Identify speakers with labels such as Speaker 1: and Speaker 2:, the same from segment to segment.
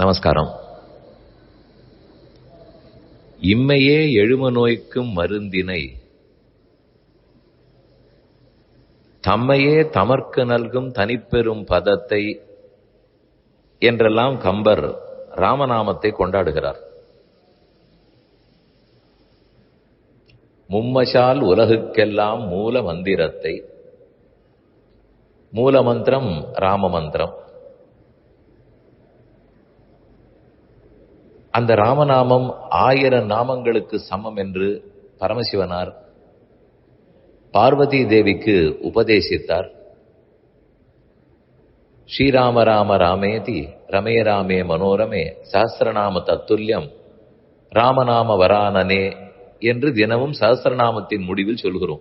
Speaker 1: நமஸ்காரம். இம்மையே எழும நோய்க்கும் மருந்தினை தம்மையே தமர்க்கு நல்கும் தனிப்பெரும் பதத்தை என்றெல்லாம் கம்பர் ராமநாமத்தை கொண்டாடுகிறார். மும்மசால் உலகுக்கெல்லாம் மூல மந்திரத்தை மூல மந்திரம் ராம மந்திரம் அந்த ராமநாமம் ஆயிரம் நாமங்களுக்கு சமம் என்று பரமசிவனார் பார்வதி தேவிக்கு உபதேசித்தார். ஸ்ரீராம ராம ராமேதி ரமே ராமே மனோரமே சஹசிரநாம தத்துல்யம் ராமநாம வரானனே என்று தினமும் சஹசிரநாமத்தின் முடிவில் சொல்கிறோம்.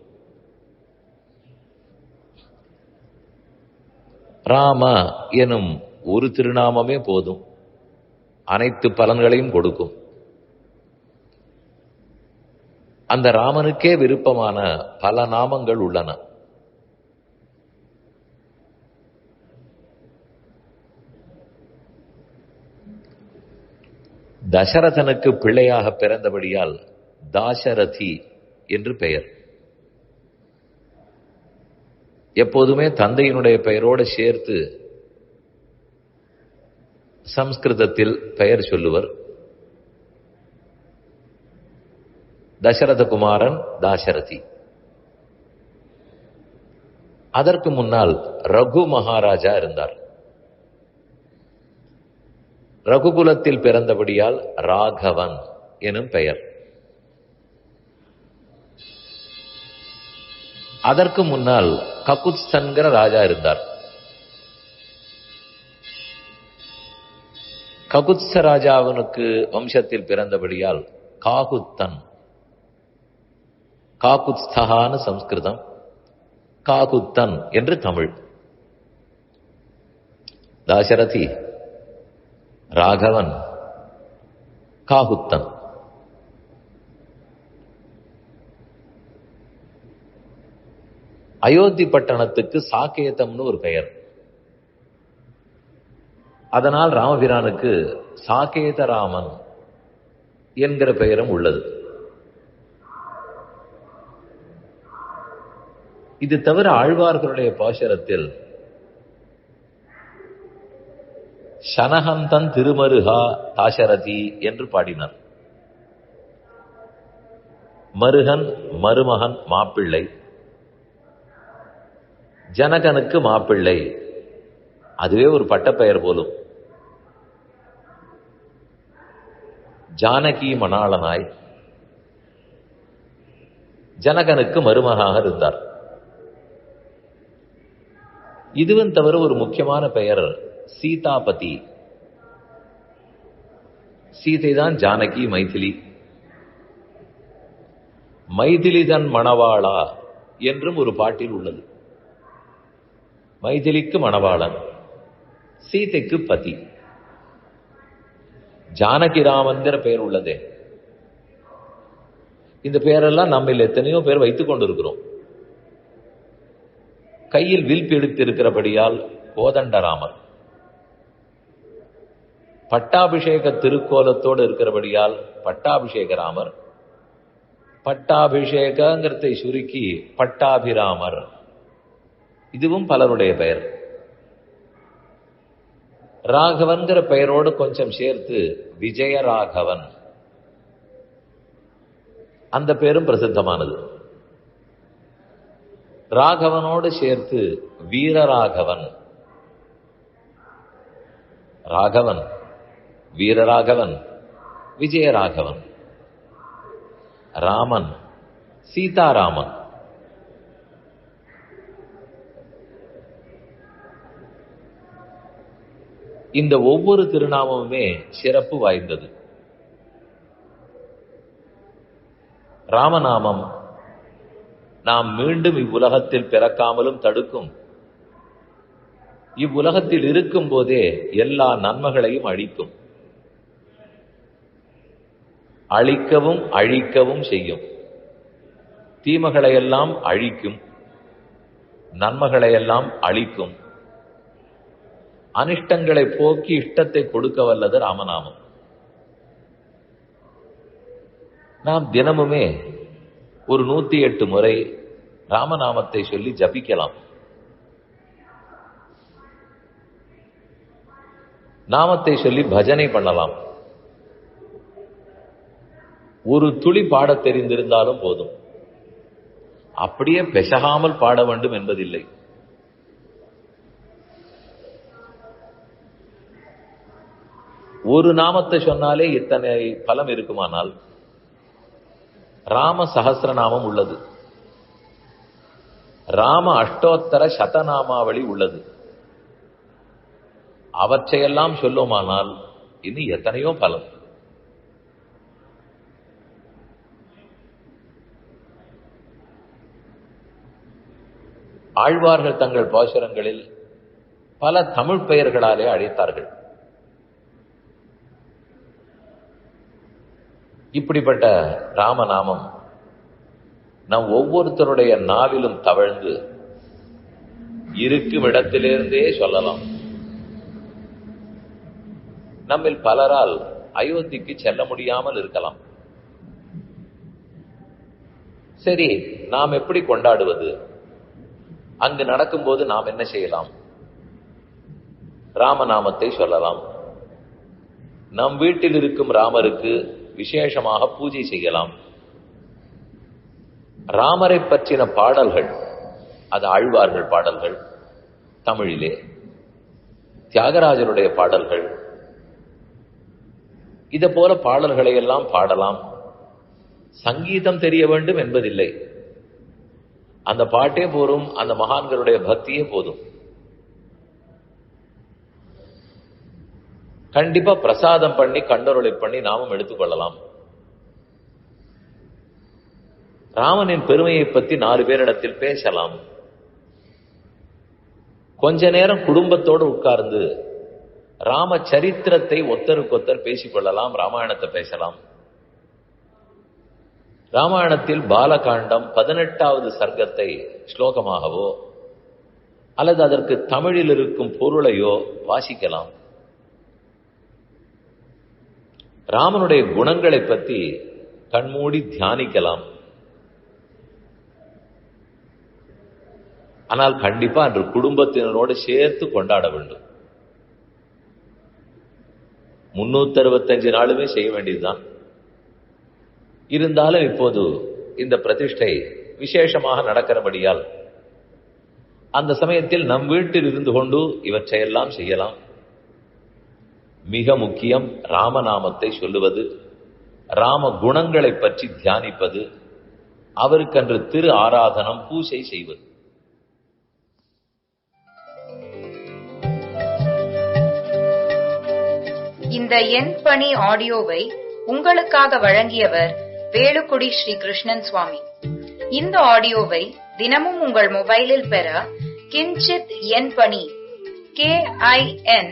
Speaker 1: ராம எனும் ஒரு திருநாமமே போதும். அனைத்து பலன்களையும் கொடுக்கும். அந்த ராமனுக்கே விருப்பமான பல நாமங்கள் உள்ளன. தசரதனுக்கு பிள்ளையாக பிறந்தபடியால் தாசரதி என்று பெயர். எப்போதுமே தந்தையினுடைய பெயரோடு சேர்த்து சம்ஸ்கிருதத்தில் பெயர் சொல்லுவர். தசரத குமாரன் தாசரதி. அதற்கு முன்னால் ரகு மகாராஜா இருந்தார். ரகுகுலத்தில் பிறந்தபடியால் ராகவன் எனும் பெயர். அதற்கு முன்னால் ககுத்ஸ்தன்கிற ராஜா இருந்தார். ககுத்ச ராஜாவினுக்கு வம்சத்தில் பிறந்தபடியால் காகுத்தன். காகுத்ஸ்தகான்னு சம்ஸ்கிருதம். காகுத்தன் என்று தமிழ். தாசரதி ராகவன் காகுத்தன். அயோத்தி பட்டணத்துக்கு சாக்கேதம்னு ஒரு பெயர். அதனால் ராமபிரானுக்கு சாகேதராமன் என்கிற பெயரும் உள்ளது. இது தவிர ஆழ்வார்களுடைய பாசரத்தில் சனகந்தன் திருமருகா தாசரதி என்று பாடினார். மருகன் மருமகன் மாப்பிள்ளை. ஜனகனுக்கு மாப்பிள்ளை. அதுவே ஒரு பட்டப்பெயர் போலும். ஜானகி மணாளனாய் ஜனகனுக்கு மருமகாக இருந்தார். இதுவும் தவிர ஒரு முக்கியமான பெயர் சீதாபதி. சீதை தான் ஜானகி மைதிலி. மைதிலிதன் மணவாளா என்றும் ஒரு பாட்டில் உள்ளது. மைதிலிக்கு மணவாளன் சீதைக்கு பதி. ஜானகி ராமன்கிற பெயர் உள்ளதே. இந்த பெயரெல்லாம் நம்மில் எத்தனையோ பேர் வைத்துக் கொண்டிருக்கிறோம். கையில் வில் பிடித்திருக்கிறபடியால் கோதண்டராமர். பட்டாபிஷேக திருக்கோலத்தோடு இருக்கிறபடியால் பட்டாபிஷேக ராமர் பட்டாபிஷேகங்கிறதை சுருக்கி பட்டாபிராமர். இதுவும் பலருடைய பெயர். ராகவன்கிற பெயரோடு கொஞ்சம் சேர்த்து விஜயராகவன். அந்த பேரும் பிரசித்தமானது. ராகவனோடு சேர்த்து வீரராகவன். ராகவன் வீரராகவன் விஜயராகவன். ராமன் சீதாராமன். இந்த ஒவ்வொரு திருநாமமுமே சிறப்பு வாய்ந்தது. ராமநாமம். நாம் மீண்டும் இவ்வுலகத்தில் பிறக்காமலும் தடுக்கும். இவ்வுலகத்தில் இருக்கும் போதே எல்லா நன்மைகளையும் அழிக்கும். அழிக்கவும் அழிக்கவும் செய்யும். தீமைகளையெல்லாம் அழிக்கும். நன்மைகளையெல்லாம் அழிக்கும். அனிஷ்டங்களை போக்கி இஷ்டத்தை கொடுக்க வல்லது ராமநாமம். நாம் தினமுமே ஒரு நூத்தி எட்டு முறை ராமநாமத்தை சொல்லி ஜபிக்கலாம். நாமத்தை சொல்லி பஜனை பண்ணலாம். ஒரு துளி பாட தெரிந்திருந்தாலும் போதும். அப்படியே பெசகாமல் பாட வேண்டும் என்பதில்லை. ஒரு நாமத்தை சொன்னாலே இத்தனை பலம் இருக்குமானால்? ராம சகசிரநாமம் உள்ளது. ராம அஷ்டோத்தர சதநாமாவளி உள்ளது. அவற்றையெல்லாம் சொல்லுமானால் இது எத்தனையோ பலம்? ஆழ்வார்கள் தங்கள் பாசுரங்களில் பல தமிழ் பெயர்களாலே அழைத்தார்கள். இப்படிப்பட்ட ராமநாமம் நம் ஒவ்வொருத்தருடைய நாவிலும் தவழ்ந்து இருக்கும் இடத்திலிருந்தே சொல்லலாம். நம்மில் பலரால் அயோத்திக்கு செல்ல முடியாமல் இருக்கலாம். சரி நாம் எப்படி கொண்டாடுவது? அங்கு நடக்கும்போது நாம் என்ன செய்யலாம்? ராமநாமத்தை சொல்லலாம். நம் வீட்டில் இருக்கும் ராமருக்கு விசேஷமாக பூஜை செய்யலாம். ராமரை பற்றின பாடல்கள் அது ஆழ்வார்கள் பாடல்கள் தமிழிலே. தியாகராஜருடைய பாடல்கள். இதை போல பாடல்களை எல்லாம் பாடலாம். சங்கீதம் தெரிய வேண்டும் என்பதில்லை. அந்த பாட்டே போரும் அந்த மகான்களுடைய பக்தியே போதும். கண்டிப்பா பிரசாதம் பண்ணி கண்டருளை பண்ணி நாமும் எடுத்துக்கொள்ளலாம். ராமனின் பெருமையை பத்தி நாலு பேரிடத்தில் பேசலாம். கொஞ்ச நேரம் குடும்பத்தோடு உட்கார்ந்து ராம சரித்திரத்தை ஒத்தருக்கொத்தர் பேசிக்கொள்ளலாம் ராமாயணத்தை பேசலாம். ராமாயணத்தில் பாலகாண்டம் பதினெட்டாவது சர்க்கத்தை ஸ்லோகமாகவோ அல்லது அதற்கு தமிழில் இருக்கும் பொருளையோ வாசிக்கலாம். ராமனுடைய குணங்களை பற்றி கண்மூடி தியானிக்கலாம். ஆனால் கண்டிப்பா அன்று குடும்பத்தினரோடு சேர்த்து கொண்டாட வேண்டும். முன்னூத்தி அறுபத்தஞ்சு நாளுமே செய்ய வேண்டியதுதான். இருந்தாலும் இப்போது இந்த பிரதிஷ்டை விசேஷமாக நடக்கிறபடியால் அந்த சமயத்தில் நம் வீட்டில் இருந்து கொண்டு இவற்றையெல்லாம் செய்யலாம். மிக முக்கியம் ராமநாமத்தை சொல்லுவது ராம குணங்களை பற்றி தியானிப்பது அவருக்கன்று திரு ஆராதனம் பூசை செய்வது.
Speaker 2: இந்த எண் பணி ஆடியோவை உங்களுக்காக வழங்கியவர் வேலுக்குடி ஸ்ரீ கிருஷ்ணன் சுவாமி. இந்த ஆடியோவை தினமும் உங்கள் மொபைலில் பெற கிஞ்சித் எண் பணி கே ஐ என்